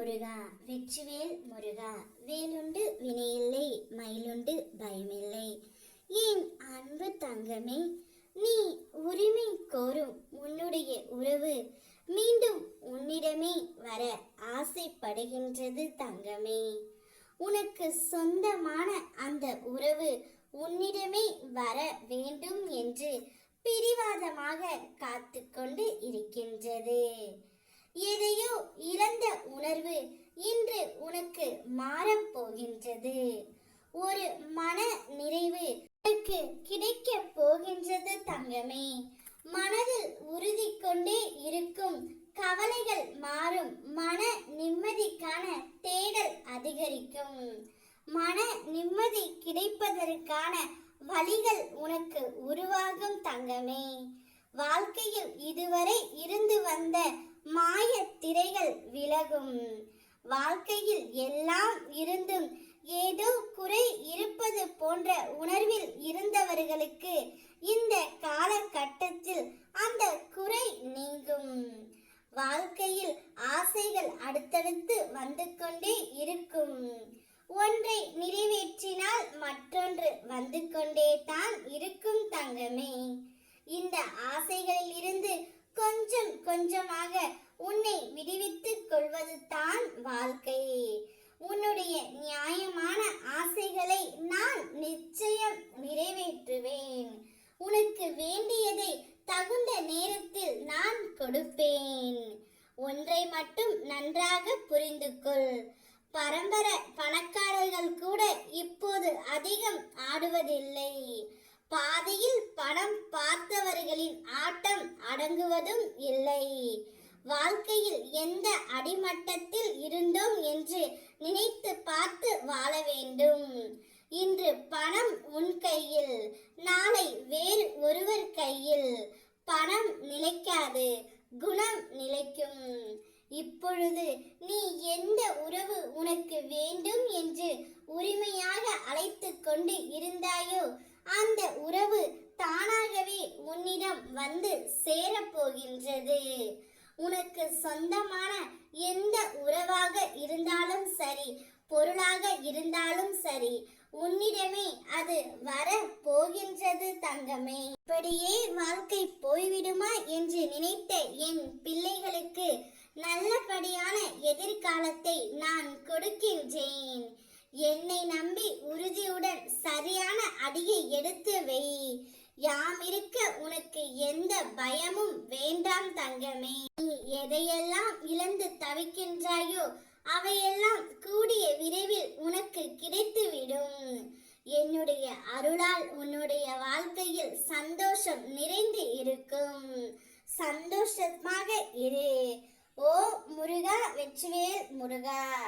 முருகா வெற்றிவேல் முருகா வேலுண்டு வினையில்லை மயிலுண்டு பயமில்லை. ஏன் அன்பு தங்கமே நீ உரிமை கோரும் உன்னுடைய உறவு மீண்டும் உன்னிடமே வர ஆசைப்படுகின்றது தங்கமே. உனக்கு சொந்தமான அந்த உறவு உன்னிடமே வர வேண்டும் என்று பிடிவாதமாக காத்து கொண்டு இருக்கின்றது. எதையோ இழந்த உணர்வு இன்று உனக்கு மாறப்போகின்றது ஒரு மன நிறைவு உனக்கு கிடைக்க போகின்றது தங்கமே. மனதில் உறுதி கொண்டே இருக்கும் கவலைகள் மாறும். மன நிம்மதிக்கான தேடல் அதிகரிக்கும். மன நிம்மதி கிடைப்பதற்கான வழிகள் உனக்கு உருவாகும் தங்கமே. வாழ்க்கையில் இதுவரை இருந்து வந்த மாயத்திரைகள் விலகும். வாழ்க்கையில் எல்லாம் இருந்தும் ஏதோ குறை இருப்பது போன்ற உணர்வில் இருந்தவர்களுக்கு இந்த காலகட்டத்தில் அந்த குறை நீங்கும். வாழ்க்கையில் ஆசைகள் அடுத்தடுத்து வந்து கொண்டே இருக்கும். ஒன்றை நிறைவேற்றினால் மற்றொன்று வந்து கொண்டே தான் இருக்கும் தங்கமே. இந்த ஆசைகளில் இருந்து கொஞ்சம் கொஞ்சமாக வாழ்க்கை. உன்னுடைய நியாயமான ஆசைகளை நான் நிச்சயம் நிறைவேற்றுவேன். உனக்கு வேண்டியதை தகுந்த நேரத்தில் நான் கொடுப்பேன். ஒன்றை மட்டும் நன்றாக புரிந்து கொள் பரம்பரை பணக்காரர்கள் கூட இப்போது அதிகம் ஆடுவதில்லை. பாதையில் பணம் பார்த்தவர்களின் ஆட்டம் அடங்குவதும் இல்லை. வாழ்க்கையில் எந்த அடிமட்டத்தில் இருந்தோம் என்று நினைத்து பார்த்து வாழ வேண்டும். இன்று பணம் உன் கையில் நாளை வேறு ஒருவர் கையில். பணம் நிலைக்காது குணம் நிலைக்கும். இப்பொழுது நீ எந்த உறவு உனக்கு வேண்டும் என்று உரிமையாக அழைத்து கொண்டு இருந்தாயோ அந்த உறவு தானாகவே உன்னிடம் வந்து சேரப்போகின்றது. உனக்கு சொந்தமான எந்த உறவாக இருந்தாலும் சரி பொருளாக இருந்தாலும் சரி உன்னிடமே அது வர போகின்றது தங்கமே. இப்படியே வாழ்க்கை போய்விடுமா என்று நினைத்த என் பிள்ளைகளுக்கு நல்லபடியான எதிர்காலத்தை நான் கொடுக்கின்றேன். என்னை நம்பி உறுதியுடன் சரியான அடியை எடுத்து வை. யாம் இருக்க உனக்கு எந்த பயமும் வேண்டாம் தங்கமே. எதையெல்லாம் இழந்து தவிக்கின்றாயோ அவையெல்லாம் கூடிய விரைவில் உனக்கு கிடைத்துவிடும். என்னுடைய அருளால் உன்னுடைய வாழ்க்கையில் சந்தோஷம் நிறைந்து இருக்கும். சந்தோஷமாக இரு. ஓ முருகா வெற்றிவேல் முருகா.